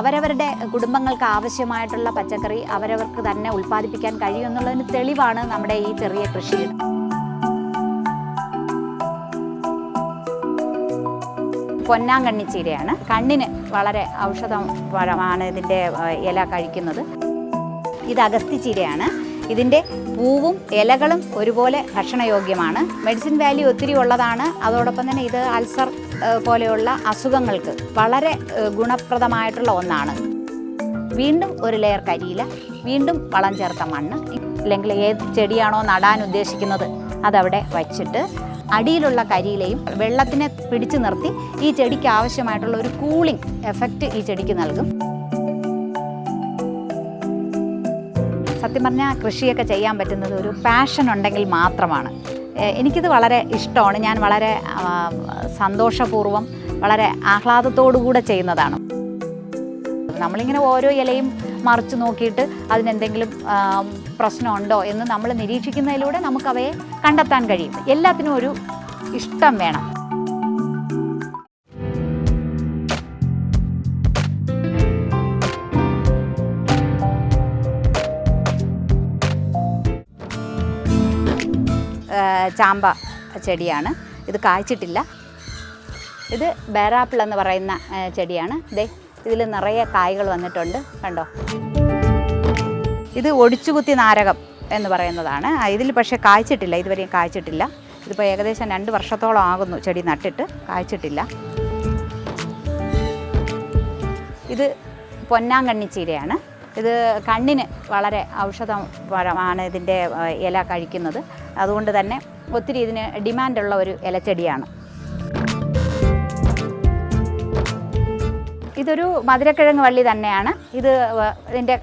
അവരവരുടെ കുടുംബങ്ങൾക്ക് ആവശ്യമായിട്ടുള്ള പച്ചക്കറി അവരവർക്ക് തന്നെ ഉൽപ്പാദിപ്പിക്കാൻ കഴിയുമെന്നുള്ളതിന് തെളിവാണ് നമ്മുടെ ഈ ചെറിയ കൃഷി പൊന്നാങ്കണ്ണി ചീരയാണ്. കണ്ണിന് വളരെ ഔഷധപരമാണ് ഇതിന്റെ ഇല കഴിക്കുന്നത്. ഇത് അഗസ്തി ചീരയാണ്. ഇതിന്റെ പൂവും ഇലകളും ഒരുപോലെ ഭക്ഷണയോഗ്യമാണ്. മെഡിസിൻ വാല്യൂ ഒത്തിരി ഉള്ളതാണ്. അതോടൊപ്പം തന്നെ ഇത് അൾസർ പോലെയുള്ള അസുഖങ്ങൾക്ക് വളരെ ഗുണപ്രദമായിട്ടുള്ള ഒന്നാണ്. വീണ്ടും ഒരു ലെയർ കരിയില വീണ്ടും വളം ചേർത്ത മണ്ണ് അല്ലെങ്കിൽ ഏത് ചെടിയാണോ നടാൻ ഉദ്ദേശിക്കുന്നത് അതവിടെ വച്ചിട്ട് അടിയിലുള്ള കരിയിലയും വെള്ളത്തിനെ പിടിച്ചു നിർത്തി ഈ ചെടിക്ക് ആവശ്യമായിട്ടുള്ള ഒരു കൂളിംഗ് എഫക്റ്റ് ഈ ചെടിക്ക് നൽകും. സത്യം പറഞ്ഞാൽ കൃഷിയൊക്കെ ചെയ്യാൻ പറ്റുന്നത് ഒരു പാഷൻ ഉണ്ടെങ്കിൽ മാത്രമാണ്. എനിക്കിത് വളരെ ഇഷ്ടമാണ്. ഞാൻ വളരെ സന്തോഷപൂർവം വളരെ ആഹ്ലാദത്തോടുകൂടെ ചെയ്യുന്നതാണ്. നമ്മളിങ്ങനെ ഓരോ ഇലയും മറിച്ച് നോക്കിയിട്ട് അതിനെന്തെങ്കിലും പ്രശ്നമുണ്ടോ എന്ന് നമ്മൾ നിരീക്ഷിക്കുന്നതിലൂടെ നമുക്കവയെ കണ്ടെത്താൻ കഴിയും. എല്ലാത്തിനും ഒരു ഇഷ്ടം വേണം. ചാമ്പ ചെടിയാണ്. ഇത് കായ്ച്ചിട്ടില്ല. ഇത് ബേറാപ്പിൾ എന്ന് പറയുന്ന ചെടിയാണ്. ദേ ഇതിൽ നിറയെ കായ്കൾ വന്നിട്ടുണ്ട്. കണ്ടോ? ഇത് ഒടിച്ചുകുത്തി നാരകം എന്ന് പറയുന്നതാണ്. ഇതിൽ പക്ഷേ കായ്ച്ചിട്ടില്ല. ഇതുവരെയും കായ്ച്ചിട്ടില്ല. ഇതിപ്പോൾ ഏകദേശം രണ്ട് വർഷത്തോളം ആകുന്നു ചെടി നട്ടിട്ട്. കായ്ച്ചിട്ടില്ല. ഇത് പൊന്നാങ്കണ്ണി ചീരയാണ്. ഇത് കണ്ണിന് വളരെ ഔഷധമാണ് ഇതിന്റെ ഇല കഴിക്കുന്നത്. അതുകൊണ്ട് തന്നെ ഒത്തിരി ഇതിന് ഡിമാൻഡുള്ള ഒരു ഇലച്ചെടിയാണ്. ഇതൊരു മധുരക്കിഴങ്ങ് വള്ളി തന്നെയാണ്. ഇത് ഇതിന്റെ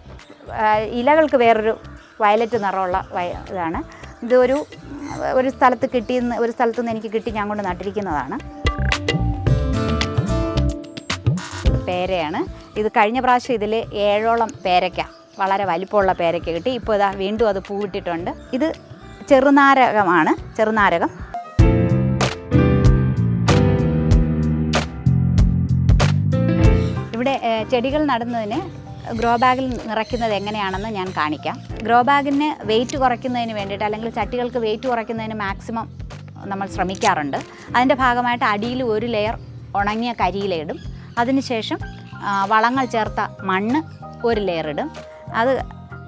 ഇലകൾക്ക് വേറൊരു വയലറ്റ് നിറമുള്ള വയ ഇതാണ്. ഇതൊരു ഒരു സ്ഥലത്ത് കിട്ടിയെന്ന് ഒരു സ്ഥലത്തു നിന്ന് എനിക്ക് കിട്ടി ഞാൻ കൊണ്ട് നട്ടിരിക്കുന്നതാണ്. പേരയാണ്. ഇത് കഴിഞ്ഞ പ്രാവശ്യം ഇതിൽ ഏഴോളം പേരയ്ക്ക വളരെ വലിപ്പമുള്ള പേരയ്ക്ക കിട്ടി. ഇപ്പോൾ ഇതാ വീണ്ടും അത് പൂവിട്ടിട്ടുണ്ട്. ഇത് ചെറുനാരകമാണ്. ചെറുനാരകം. ഇവിടെ ചെടികൾ നടുന്നതിന് ഗ്രോ ബാഗിൽ നിറയ്ക്കുന്നത് എങ്ങനെയാണെന്ന് ഞാൻ കാണിക്കാം. ഗ്രോ ബാഗിന് വെയിറ്റ് കുറയ്ക്കുന്നതിന് വേണ്ടിയിട്ട് അല്ലെങ്കിൽ ചട്ടികൾക്ക് വെയിറ്റ് കുറയ്ക്കുന്നതിന് മാക്സിമം നമ്മൾ ശ്രമിക്കാറുണ്ട്. അതിന്റെ ഭാഗമായിട്ട് അടിയിൽ ഒരു ലെയർ ഉണങ്ങിയ കരിയിലയിടും അതിനുശേഷം വളങ്ങൾ ചേർത്ത മണ്ണ് ഒരു ലെയർ ഇടും. അത്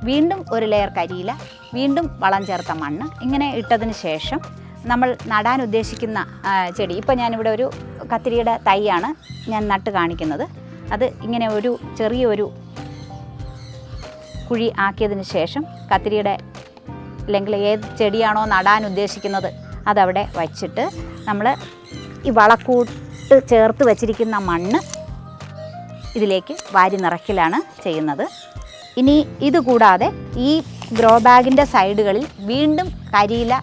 വീണ്ടും ഒരു ലെയർ കരിയില വീണ്ടും വളം ചേർത്ത മണ്ണ് ഇങ്ങനെ ഇട്ടതിന് ശേഷം നമ്മൾ നടാൻ ഉദ്ദേശിക്കുന്ന ചെടി. ഇപ്പോൾ ഞാനിവിടെ ഒരു കത്തിരിയുടെ തൈയാണ് ഞാൻ നട്ട് കാണിക്കുന്നത്. അത് ഇങ്ങനെ ഒരു ചെറിയൊരു കുഴി ആക്കിയതിന് ശേഷം കത്തിരിയുടെ അല്ലെങ്കിൽ ഏത് ചെടിയാണോ നടാൻ ഉദ്ദേശിക്കുന്നത് അതവിടെ വച്ചിട്ട് നമ്മൾ ഈ വളക്കൂട്ട് ചേർത്ത് വച്ചിരിക്കുന്ന മണ്ണ് ഇതിലേക്ക് വാരി നിറയ്ക്കലാണ് ചെയ്യുന്നത്. ഇനി ഇതുകൂടാതെ ഈ ഗ്രോ ബാഗിന്റെ സൈഡുകളിൽ വീണ്ടും കരിയില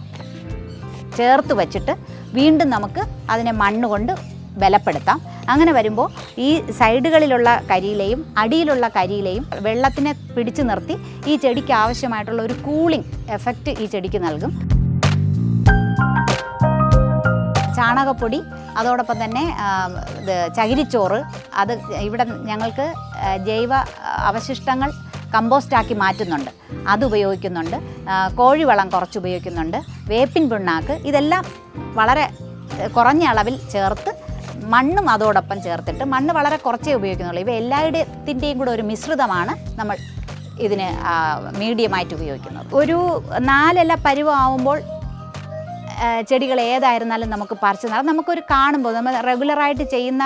ചേർത്ത് വച്ചിട്ട് വീണ്ടും നമുക്ക് അതിനെ മണ്ണ് കൊണ്ട് ബലപ്പെടുത്താം. അങ്ങനെ വരുമ്പോൾ ഈ സൈഡുകളിലുള്ള കരിയിലയും അടിയിലുള്ള കരിയിലയും വെള്ളത്തിനെ പിടിച്ചു നിർത്തി ഈ ചെടിക്ക് ആവശ്യമായിട്ടുള്ള ഒരു കൂളിംഗ് എഫക്റ്റ് ഈ ചെടിക്ക് നൽകും. ചാണകപ്പൊടി അതോടൊപ്പം തന്നെ ചകിരിച്ചോറ് അത് ഇവിടെ ഞങ്ങൾക്ക് ജൈവ അവശിഷ്ടങ്ങൾ കമ്പോസ്റ്റാക്കി മാറ്റുന്നുണ്ട്. അത് ഉപയോഗിക്കുന്നുണ്ട്. കോഴിവളം കുറച്ച് ഉപയോഗിക്കുന്നുണ്ട്. വേപ്പിൻ പിണ്ണാക്ക് ഇതെല്ലാം വളരെ കുറഞ്ഞ അളവിൽ ചേർത്ത് മണ്ണും അതോടൊപ്പം ചേർത്തിട്ട് മണ്ണ് വളരെ കുറച്ചേ ഉപയോഗിക്കുന്നുള്ളൂ. ഇവ എല്ലായിടത്തിന്റെയും കൂടെ ഒരു മിശ്രിതമാണ് നമ്മൾ ഇതിന് മീഡിയമായിട്ട് ഉപയോഗിക്കുന്നത്. ഒരു നാലില പരുവാകുമ്പോൾ ചെടികൾ ഏതായിരുന്നാലും നമുക്ക് പറിച്ച് നടാം. നമുക്കൊരു കാണുമ്പോൾ നമ്മൾ റെഗുലറായിട്ട് ചെയ്യുന്ന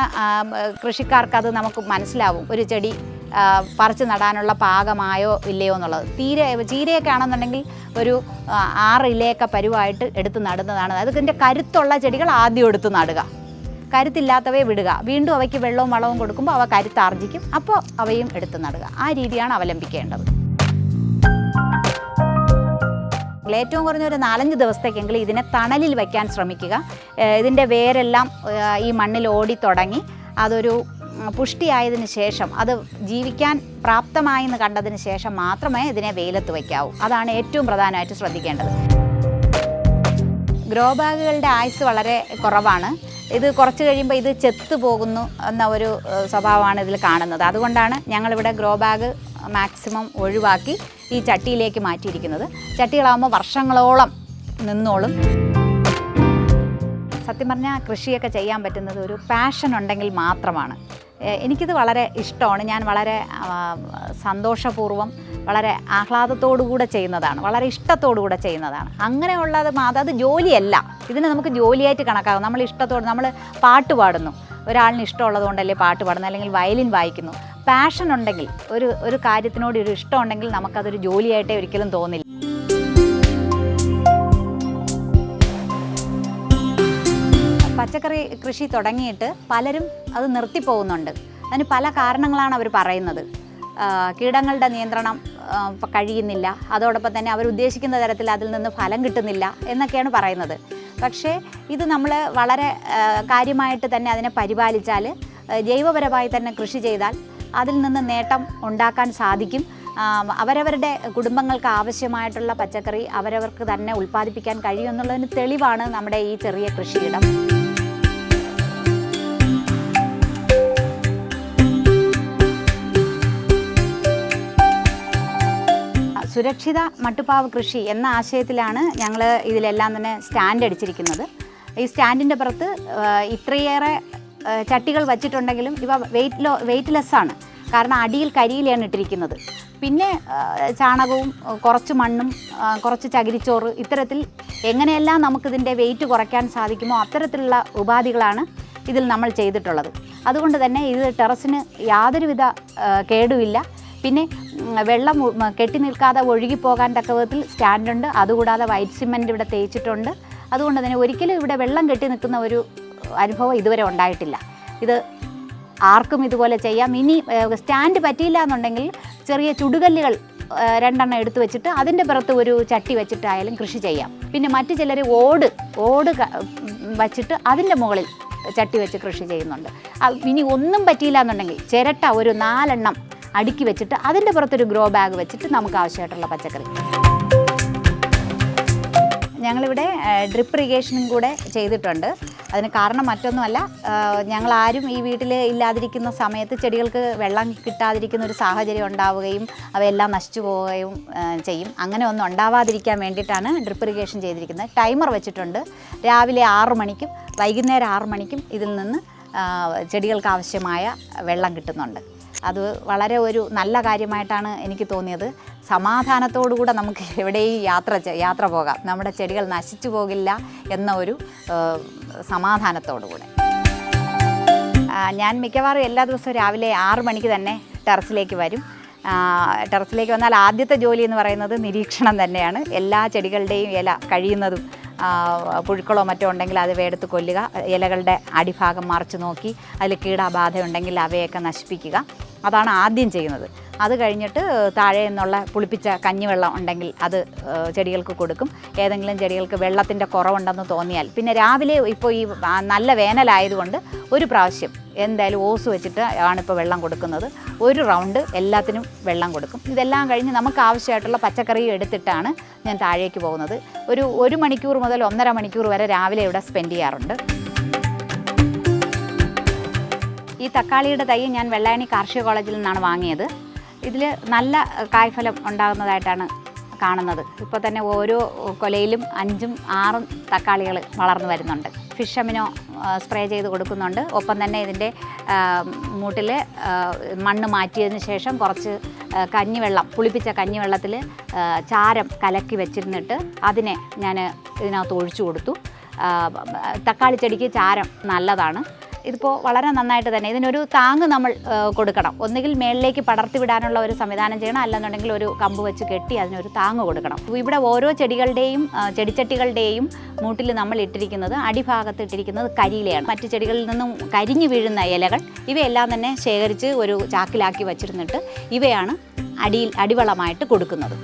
കൃഷിക്കാർക്ക് അത് നമുക്ക് മനസ്സിലാവും. ഒരു ചെടി പറിച്ച് നടാനുള്ള പാകമായോ ഇല്ലയോ എന്നുള്ളത്. തീരെ ചീരയൊക്കെ ആണെന്നുണ്ടെങ്കിൽ ഒരു ആറിലയൊക്കെ പരുവായിട്ട് എടുത്ത് നടുന്നതാണ്. അതായത് ഇതിന്റെ കരുത്തുള്ള ചെടികൾ ആദ്യം എടുത്ത് നടുക. കരുത്തില്ലാത്തവയെ വിടുക. വീണ്ടും അവയ്ക്ക് വെള്ളവും വളവും കൊടുക്കുമ്പോൾ അവ കരുത്താർജിക്കും. അപ്പോൾ അവയും എടുത്ത് നടുക. ആ രീതിയാണ് അവലംബിക്കേണ്ടത്. ഏറ്റവും കുറഞ്ഞ ഒരു നാലഞ്ച് ദിവസത്തേക്കെങ്കിലും ഇതിനെ തണലിൽ വയ്ക്കാൻ ശ്രമിക്കുക. ഇതിന്റെ വേരെല്ലാം ഈ മണ്ണിൽ ഓടി തുടങ്ങി അതൊരു പുഷ്ടിയായതിനു ശേഷം അത് ജീവിക്കാൻ പ്രാപ്തമായെന്ന് കണ്ടതിന് ശേഷം മാത്രമേ ഇതിനെ വെയിലത്ത് വയ്ക്കാവൂ. അതാണ് ഏറ്റവും പ്രധാനമായിട്ട് ശ്രദ്ധിക്കേണ്ടത്. ഗ്രോ ബാഗുകളുടെ ആയുസ് വളരെ കുറവാണ്. ഇത് കുറച്ച് കഴിയുമ്പോൾ ഇത് ചെത്ത് പോകുന്നു എന്ന ഒരു സ്വഭാവമാണ് ഇതിൽ കാണുന്നത്. അതുകൊണ്ടാണ് ഞങ്ങളിവിടെ ഗ്രോ ബാഗ് മാക്സിമം ഒഴിവാക്കി ഈ ചട്ടിയിലേക്ക് മാറ്റിയിരിക്കുന്നത്. ചട്ടികളാകുമ്പോൾ വർഷങ്ങളോളം നിന്നോളും. സത്യം പറഞ്ഞാൽ കൃഷിയൊക്കെ ചെയ്യാൻ പറ്റുന്നത് ഒരു പാഷൻ ഉണ്ടെങ്കിൽ മാത്രമാണ്. എനിക്കിത് വളരെ ഇഷ്ടമാണ്. ഞാൻ വളരെ സന്തോഷപൂർവം വളരെ ആഹ്ലാദത്തോടു കൂടെ ചെയ്യുന്നതാണ്. വളരെ ഇഷ്ടത്തോടു കൂടെ ചെയ്യുന്നതാണ് അങ്ങനെയുള്ളത് മാത്രം അത് ജോലിയല്ല. ഇതിനെ നമുക്ക് ജോലിയായിട്ട് കണക്കാക്കാം. നമ്മൾ ഇഷ്ടത്തോട് നമ്മൾ പാട്ട് പാടുന്നു. ഒരാളിന് ഇഷ്ടമുള്ളതുകൊണ്ടല്ലേ പാട്ട് പാടുന്നത്? അല്ലെങ്കിൽ വയലിൻ വായിക്കുന്നു. പാഷൻ ഉണ്ടെങ്കിൽ ഒരു ഒരു കാര്യത്തിനോട് ഒരു ഇഷ്ടമുണ്ടെങ്കിൽ നമുക്കതൊരു ജോലിയായിട്ടേ ഒരിക്കലും തോന്നില്ല. പച്ചക്കറി കൃഷി തുടങ്ങിയിട്ട് പലരും അത് നിർത്തിപ്പോകുന്നുണ്ട്. അതിന് പല കാരണങ്ങളാണ് അവർ പറയുന്നത്. കീടങ്ങളുടെ നിയന്ത്രണം കഴിയുന്നില്ല. അതോടൊപ്പം തന്നെ അവർ ഉദ്ദേശിക്കുന്ന തരത്തിൽ അതിൽ നിന്ന് ഫലം കിട്ടുന്നില്ല എന്നൊക്കെയാണ് പറയുന്നത്. പക്ഷേ ഇത് നമ്മൾ വളരെ കാര്യമായിട്ട് തന്നെ അതിനെ പരിപാലിച്ചാൽ ജൈവപരമായി തന്നെ കൃഷി ചെയ്താൽ അതിൽ നിന്ന് നേട്ടം ഉണ്ടാക്കാൻ സാധിക്കും. അവരവരുടെ കുടുംബങ്ങൾക്ക് ആവശ്യമായിട്ടുള്ള പച്ചക്കറി അവരവർക്ക് തന്നെ ഉൽപ്പാദിപ്പിക്കാൻ കഴിയുമെന്നുള്ളതിന് തെളിവാണ് നമ്മുടെ ഈ ചെറിയ കൃഷിയിടം. സുരക്ഷിത മട്ടുപ്പാവ് കൃഷി എന്ന ആശയത്തിലാണ് ഞങ്ങൾ ഇതിലെല്ലാം തന്നെ സ്റ്റാൻഡ് അടിച്ചിരിക്കുന്നത്. ഈ സ്റ്റാൻഡിന്റെ പുറത്ത് ഇത്രയേറെ ചട്ടികൾ വച്ചിട്ടുണ്ടെങ്കിലും ഇവ വെയിറ്റ് ലോ വെയിറ്റ് ലെസ്സാണ് കാരണം അടിയിൽ കരിയിലാണ് ഇട്ടിരിക്കുന്നത്. പിന്നെ ചാണകവും കുറച്ച് മണ്ണും കുറച്ച് ചകിരിച്ചോറ് ഇത്തരത്തിൽ എങ്ങനെയെല്ലാം നമുക്കിതിന്റെ വെയിറ്റ് കുറയ്ക്കാൻ സാധിക്കുമോ അത്തരത്തിലുള്ള ഉപാധികളാണ് ഇതിൽ നമ്മൾ ചെയ്തിട്ടുള്ളത്. അതുകൊണ്ട് തന്നെ ഇത് ടെറസിന് യാതൊരുവിധ കേടുമില്ല. പിന്നെ വെള്ളം കെട്ടി നിൽക്കാതെ ഒഴുകിപ്പോകാൻ തക്ക വിധത്തിൽ സ്റ്റാൻഡുണ്ട്. അതുകൂടാതെ വൈറ്റ് സിമെന്റ് ഇവിടെ തേച്ചിട്ടുണ്ട്. അതുകൊണ്ട് തന്നെ ഒരിക്കലും ഇവിടെ വെള്ളം കെട്ടി നിൽക്കുന്ന ഒരു അനുഭവം ഇതുവരെ ഉണ്ടായിട്ടില്ല. ഇത് ആർക്കും ഇതുപോലെ ചെയ്യാം. ഇനി സ്റ്റാൻഡ് പറ്റിയില്ല എന്നുണ്ടെങ്കിൽ ചെറിയ ചുടുകല്ലുകൾ രണ്ടെണ്ണം എടുത്തു വെച്ചിട്ട് അതിന്റെ പുറത്ത് ഒരു ചട്ടി വെച്ചിട്ടായാലും കൃഷി ചെയ്യാം. പിന്നെ മറ്റു ചിലർ ഓട് ഓട് വച്ചിട്ട് അതിന്റെ മുകളിൽ ചട്ടി വെച്ച് കൃഷി ചെയ്യുന്നുണ്ട്. ഇനി ഒന്നും പറ്റിയില്ല എന്നുണ്ടെങ്കിൽ ചിരട്ട ഒരു നാലെണ്ണം അടുക്കി വെച്ചിട്ട് അതിന്റെ പുറത്തൊരു ഗ്രോ ബാഗ് വെച്ചിട്ട് നമുക്ക് ആവശ്യമായിട്ടുള്ള പച്ചക്കറി. ഞങ്ങളിവിടെ ഡ്രിപ്പ് ഇറിഗേഷനും കൂടെ ചെയ്തിട്ടുണ്ട്. അതിന് കാരണം മറ്റൊന്നുമല്ല ഞങ്ങൾ ആരും ഈ വീട്ടിൽ ഇല്ലാതിരിക്കുന്ന സമയത്ത് ചെടികൾക്ക് വെള്ളം കിട്ടാതിരിക്കുന്ന ഒരു സാഹചര്യം ഉണ്ടാവുകയും അവയെല്ലാം നശിച്ചു പോവുകയും ചെയ്യും. അങ്ങനെ ഒന്നും ഉണ്ടാവാതിരിക്കാൻ വേണ്ടിയിട്ടാണ് ഡ്രിപ്പ് ഇറിഗേഷൻ ചെയ്തിരിക്കുന്നത്. ടൈമർ വെച്ചിട്ടുണ്ട്. രാവിലെ ആറു മണിക്കും വൈകുന്നേരം ആറു മണിക്കും ഇതിൽ നിന്ന് ചെടികൾക്ക് ആവശ്യമായ വെള്ളം കിട്ടുന്നുണ്ട്. അത് വളരെ ഒരു നല്ല കാര്യമായിട്ടാണ് എനിക്ക് തോന്നിയത്. സമാധാനത്തോടുകൂടെ നമുക്ക് എവിടെയും യാത്ര യാത്ര പോകാം. നമ്മുടെ ചെടികൾ നശിച്ചു പോകില്ല എന്ന ഒരു സമാധാനത്തോടുകൂടെ. ഞാൻ മിക്കവാറും എല്ലാ ദിവസവും രാവിലെ ആറ് മണിക്ക് തന്നെ ടെറസിലേക്ക് വരും. ടെറസിലേക്ക് വന്നാൽ ആദ്യത്തെ ജോലി എന്ന് പറയുന്നത് നിരീക്ഷണം തന്നെയാണ്. എല്ലാ ചെടികളുടെയും ഇല കഴിയുന്നതും പുഴുക്കളോ മറ്റോ ഉണ്ടെങ്കിൽ അത് വേടത്ത് കൊല്ലുക. ഇലകളുടെ അടിഭാഗം മറിച്ച് നോക്കി അതിൽ കീടാബാധ ഉണ്ടെങ്കിൽ അവയൊക്കെ നശിപ്പിക്കുക. അതാണ് ആദ്യം ചെയ്യുന്നത്. അത് കഴിഞ്ഞിട്ട് താഴെ നിന്നുള്ള പുളിപ്പിച്ച കഞ്ഞിവെള്ളം ഉണ്ടെങ്കിൽ അത് ചെടികൾക്ക് കൊടുക്കും. ഏതെങ്കിലും ചെടികൾക്ക് വെള്ളത്തിന്റെ കുറവുണ്ടെന്ന് തോന്നിയാൽ. പിന്നെ രാവിലെ ഇപ്പോൾ ഈ നല്ല വേനലായതുകൊണ്ട് ഒരു പ്രാവശ്യം എന്തായാലും ഓസ് വെച്ചിട്ട് ആണിപ്പോൾ വെള്ളം കൊടുക്കുന്നത്. ഒരു റൗണ്ട് എല്ലാത്തിനും വെള്ളം കൊടുക്കും. ഇതെല്ലാം കഴിഞ്ഞ് നമുക്ക് ആവശ്യമായിട്ടുള്ള പച്ചക്കറി എടുത്തിട്ടാണ് ഞാൻ താഴേക്ക് പോകുന്നത്. ഒരു ഒരു മണിക്കൂർ മുതൽ ഒന്നര മണിക്കൂർ വരെ രാവിലെ ഇവിടെ സ്പെൻഡ് ചെയ്യാറുണ്ട്. ഈ തക്കാളിയുടെ തൈ ഞാൻ വെള്ളായണി കാർഷിക കോളേജിൽ നിന്നാണ് വാങ്ങിയത്. ഇതിൽ നല്ല കായ്ഫലം ഉണ്ടാകുന്നതായിട്ടാണ് കാണുന്നത്. ഇപ്പോൾ തന്നെ ഓരോ കൊലയിലും അഞ്ചും ആറും തക്കാളികൾ വളർന്നു വരുന്നുണ്ട്. ഫിഷമിനോ സ്പ്രേ ചെയ്ത് കൊടുക്കുന്നുണ്ട്. ഒപ്പം തന്നെ ഇതിന്റെ മൂട്ടിൽ മണ്ണ് മാറ്റിയതിന് ശേഷം കുറച്ച് കഞ്ഞിവെള്ളം പുളിപ്പിച്ച കഞ്ഞിവെള്ളത്തിൽ ചാരം കലക്കി വെച്ചിരുന്നിട്ട് അതിനെ ഞാൻ ഇതിനകത്ത് ഒഴിച്ചു കൊടുത്തു. തക്കാളി ചെടിക്ക് ചാരം നല്ലതാണ്. ഇതിപ്പോൾ വളരെ നന്നായിട്ട് തന്നെ ഇതിനൊരു താങ്ങ് നമ്മൾ കൊടുക്കണം. ഒന്നുകിൽ മേളിലേക്ക് പടർത്തി വിടാനുള്ള ഒരു സംവിധാനം ചെയ്യണം. അല്ലെന്നുണ്ടെങ്കിൽ ഒരു കമ്പ് വെച്ച് കെട്ടി അതിനൊരു താങ്ങ് കൊടുക്കണം. ഇവിടെ ഓരോ ചെടികളുടെയും ചെടിച്ചട്ടികളുടെയും മൂട്ടിൽ നമ്മൾ ഇട്ടിരിക്കുന്നത് അടിഭാഗത്ത് ഇട്ടിരിക്കുന്നത് കരിയിലയാണ്. മറ്റു ചെടികളിൽ നിന്നും കരിഞ്ഞു വീഴുന്ന ഇലകൾ ഇവയെല്ലാം തന്നെ ശേഖരിച്ച് ഒരു ചാക്കിലാക്കി വച്ചിരുന്നിട്ട് ഇവയാണ് അടിയിൽ അടിവളമായിട്ട് കൊടുക്കുന്നത്.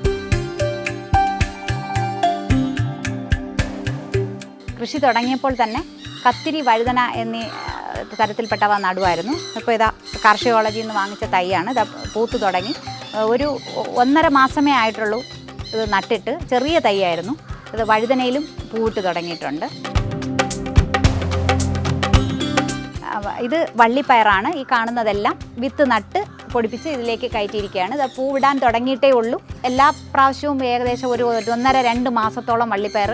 കൃഷി തുടങ്ങിയപ്പോൾ തന്നെ കത്തിരി വഴുതന എന്നീ തരത്തിൽപ്പെട്ടവ നടുവായിരുന്നു. ഇപ്പോൾ ഇതാ കാർഷിക കോളേജിൽ നിന്ന് വാങ്ങിച്ച തൈയാണ്. ഇതാ പൂത്ത് തുടങ്ങി. ഒരു ഒന്നര മാസമേ ആയിട്ടുള്ളൂ ഇത് നട്ടിട്ട്. ചെറിയ തൈയായിരുന്നു. ഇത് വഴുതനയിലും പൂവിട്ട് തുടങ്ങിയിട്ടുണ്ട്. ഇത് വള്ളിപ്പയറാണ്. ഈ കാണുന്നതെല്ലാം വിത്ത് നട്ട് പൊടിപ്പിച്ച് ഇതിലേക്ക് കയറ്റിയിരിക്കുകയാണ്. ഇത് പൂവിടാൻ തുടങ്ങിയിട്ടേ ഉള്ളൂ. എല്ലാ പ്രാവശ്യവും ഏകദേശം ഒരു ഒന്നര രണ്ട് മാസത്തോളം വള്ളിപ്പയർ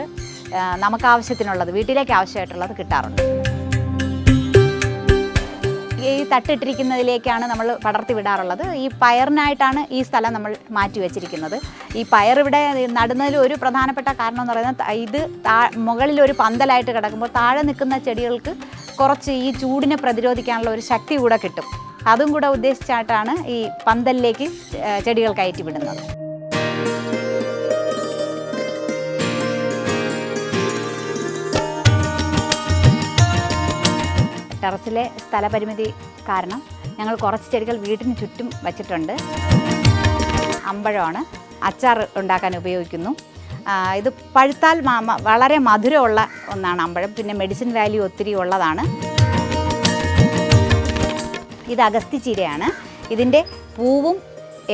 നമുക്ക് ആവശ്യത്തിനുള്ളത് വീട്ടിലേക്ക് ആവശ്യമായിട്ടുള്ളത് കിട്ടാറുണ്ട്. ഈ തട്ടിട്ടിരിക്കുന്നതിലേക്കാണ് നമ്മൾ പടർത്തി വിടാറുള്ളത്. ഈ പയറിനായിട്ടാണ് ഈ സ്ഥലം നമ്മൾ മാറ്റി വെച്ചിരിക്കുന്നത്. ഈ പയർ ഇവിടെ നടുന്നതിൽ ഒരു പ്രധാനപ്പെട്ട കാരണം എന്ന് പറയുന്നത് ഇത് താ മുകളിൽ ഒരു പന്തലായിട്ട് കിടക്കുമ്പോൾ താഴെ നിൽക്കുന്ന ചെടികൾക്ക് കുറച്ച് ഈ ചൂടിനെ പ്രതിരോധിക്കാനുള്ള ഒരു ശക്തി കൂടെ കിട്ടും. അതും കൂടെ ഉദ്ദേശിച്ചായിട്ടാണ് ഈ പന്തലിലേക്ക് ചെടികൾ കയറ്റി വിടുന്നത്. ടെറസിലെ സ്ഥലപരിമിതി കാരണം ഞങ്ങൾ കുറച്ച് ചെടികൾ വീടിന് ചുറ്റും വച്ചിട്ടുണ്ട്. അമ്പഴമാണ് അച്ചാർ ഉണ്ടാക്കാൻ ഉപയോഗിക്കുന്നു. ഇത് പഴുത്താൽ വളരെ മധുരമുള്ള ഒന്നാണ് അമ്പഴം. പിന്നെ മെഡിസിൻ വാല്യൂ ഒത്തിരി ഉള്ളതാണ്. ഇത് അഗസ്തി ചീരയാണ് ഇതിന്റെ പൂവും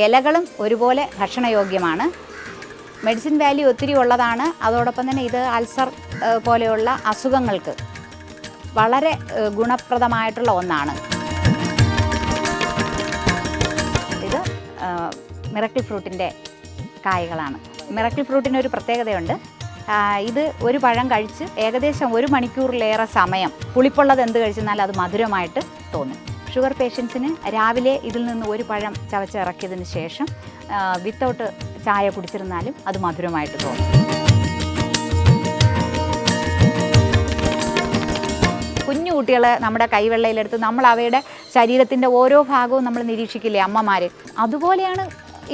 ഇലകളും ഒരുപോലെ ഭക്ഷണയോഗ്യമാണ്. മെഡിസിൻ വാല്യൂ ഒത്തിരി ഉള്ളതാണ്. അതോടൊപ്പം തന്നെ ഇത് അൾസർ പോലെയുള്ള അസുഖങ്ങൾക്ക് വളരെ ഗുണപ്രദമായിട്ടുള്ള ഒന്നാണ്. ഇത് മിറക്കിൾ ഫ്രൂട്ടിന്റെ കായകളാണ്. മിറക്കിൾ ഫ്രൂട്ടിന് ഒരു പ്രത്യേകതയുണ്ട് ഇത് ഒരു പഴം കഴിച്ച് ഏകദേശം ഒരു മണിക്കൂറിലേറെ സമയം പുളിപ്പുള്ളത് എന്ത് കഴിച്ചെന്നാൽ അത് മധുരമായിട്ട് തോന്നും. ഷുഗർ പേഷ്യൻസിന് രാവിലെ ഇതിൽ നിന്ന് ഒരു പഴം ചവച്ചിറക്കിയതിന് ശേഷം വിത്തൗട്ട് ചായ കുടിച്ചിരുന്നാലും അത് മധുരമായിട്ട് തോന്നും. കുഞ്ഞു കുട്ടികളെ നമ്മുടെ കൈവെള്ളയിലെടുത്ത് നമ്മൾ അവയുടെ ശരീരത്തിന്റെ ഓരോ ഭാഗവും നമ്മൾ നിരീക്ഷിക്കില്ലേ അമ്മമാർ അതുപോലെയാണ്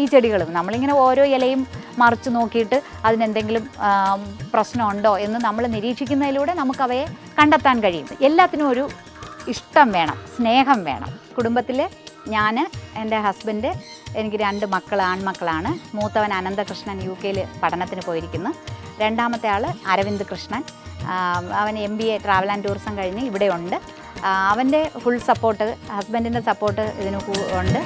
ഈ ചെടികളും. നമ്മളിങ്ങനെ ഓരോ ഇലയും മറിച്ച് നോക്കിയിട്ട് അതിനെന്തെങ്കിലും പ്രശ്നമുണ്ടോ എന്ന് നമ്മൾ നിരീക്ഷിക്കുന്നതിലൂടെ നമുക്കവയെ കണ്ടെത്താൻ കഴിയും. എല്ലാത്തിനും ഒരു ഇഷ്ടം വേണം സ്നേഹം വേണം. കുടുംബത്തിൽ ഞാൻ എന്റെ ഹസ്ബൻഡ് എനിക്ക് രണ്ട് മക്കൾ ആൺമക്കളാണ്. മൂത്തവൻ അനന്തകൃഷ്ണൻ യു കെയിൽ പഠനത്തിന് പോയിരിക്കുന്നു. രണ്ടാമത്തെ ആൾ അരവിന്ദ് കൃഷ്ണൻ. അവൻ M B A travel and tourism കഴിഞ്ഞ് ഇവിടെ ഉണ്ട് ആ, അവന്റെ ഫുൾ സപ്പോർട്ട് ഹസ്ബൻഡിന്റെ സപ്പോർട്ട് ഇതിന് ഉണ്ട്.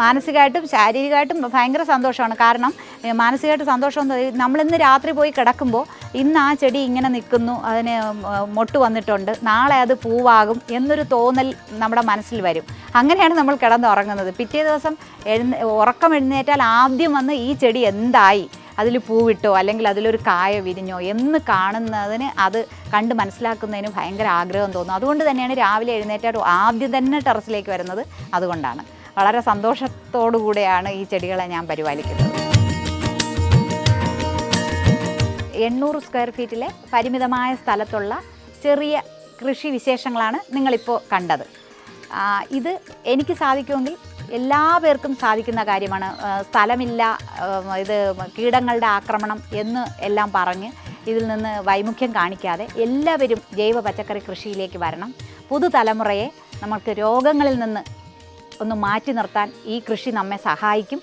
മാനസികമായിട്ടും ശാരീരികമായിട്ടും ഭയങ്കര സന്തോഷമാണ്. കാരണം മാനസികമായിട്ട് സന്തോഷം നമ്മളിന്ന് രാത്രി പോയി കിടക്കുമ്പോൾ ഇന്ന് ആ ചെടി ഇങ്ങനെ നിൽക്കുന്നു അതിന് മൊട്ട് വന്നിട്ടുണ്ട് നാളെ അത് പൂവാകും എന്നൊരു തോന്നൽ നമ്മുടെ മനസ്സിൽ വരും. അങ്ങനെയാണ് നമ്മൾ കിടന്നുറങ്ങുന്നത്. പിറ്റേ ദിവസം എഴുന്ന ഉറക്കം എഴുന്നേറ്റാൽ ആദ്യം വന്ന് ഈ ചെടി എന്തായി? അതിൽ പൂവിട്ടോ അല്ലെങ്കിൽ അതിലൊരു കായ വിരിഞ്ഞോ എന്ന് കാണുന്നതിന് അത് കണ്ട് മനസ്സിലാക്കുന്നതിന് ഭയങ്കര ആഗ്രഹം തോന്നും. അതുകൊണ്ട് തന്നെയാണ് രാവിലെ എഴുന്നേറ്റാൽ ആദ്യം തന്നെ ടെറസിലേക്ക് വരുന്നത് അതുകൊണ്ടാണ്. വളരെ സന്തോഷത്തോടു കൂടെയാണ് ഈ ചെടികളെ ഞാൻ പരിപാലിക്കുന്നത്. എണ്ണൂറ് സ്ക്വയർ ഫീറ്റിലെ പരിമിതമായ സ്ഥലത്തുള്ള ചെറിയ കൃഷി വിശേഷങ്ങളാണ് നിങ്ങളിപ്പോൾ കണ്ടത്. ഇത് എനിക്ക് സാധിക്കുമെങ്കിൽ എല്ലാ പേർക്കും സാധിക്കുന്ന കാര്യമാണ്. സ്ഥലമില്ല ഇത് കീടങ്ങളുടെ ആക്രമണം എന്ന് എല്ലാം പറഞ്ഞ് ഇതിൽ നിന്ന് വൈമുഖ്യം കാണിക്കാതെ എല്ലാവരും ജൈവ പച്ചക്കറി കൃഷിയിലേക്ക് വരണം. പുതുതലമുറയെ നമുക്ക് രോഗങ്ങളിൽ നിന്ന് ഒന്ന് മാറ്റി നിർത്താൻ ഈ കൃഷി നമ്മെ സഹായിക്കും.